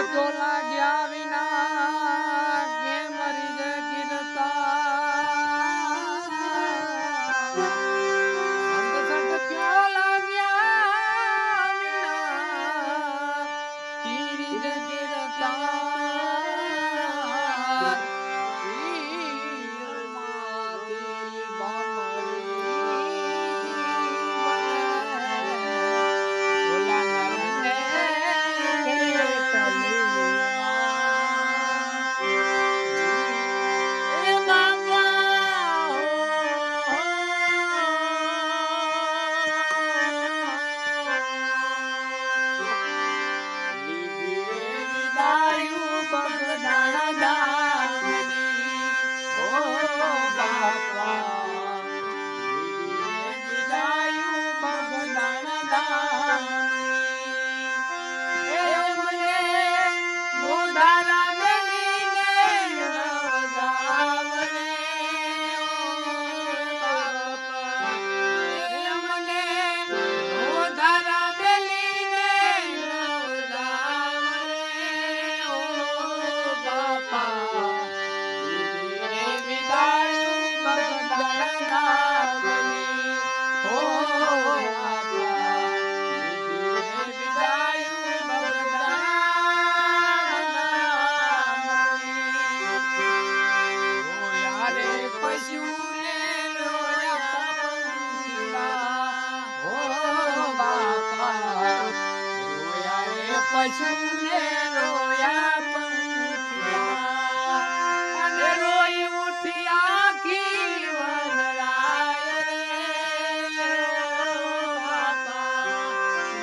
સટક્યો લાગ્યા વિના કે મરી જ ગીરતા લાગ્યા વિના? કીરી પશુને પશુને રોયા અને રોઈ ઉઠી આખી વનરાય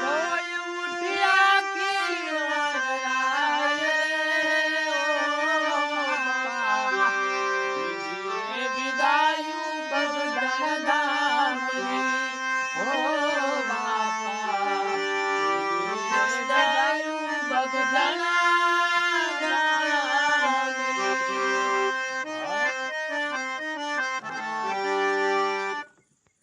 રોઈ ઉઠી આખી વનરાય વિદાયું બધા good night.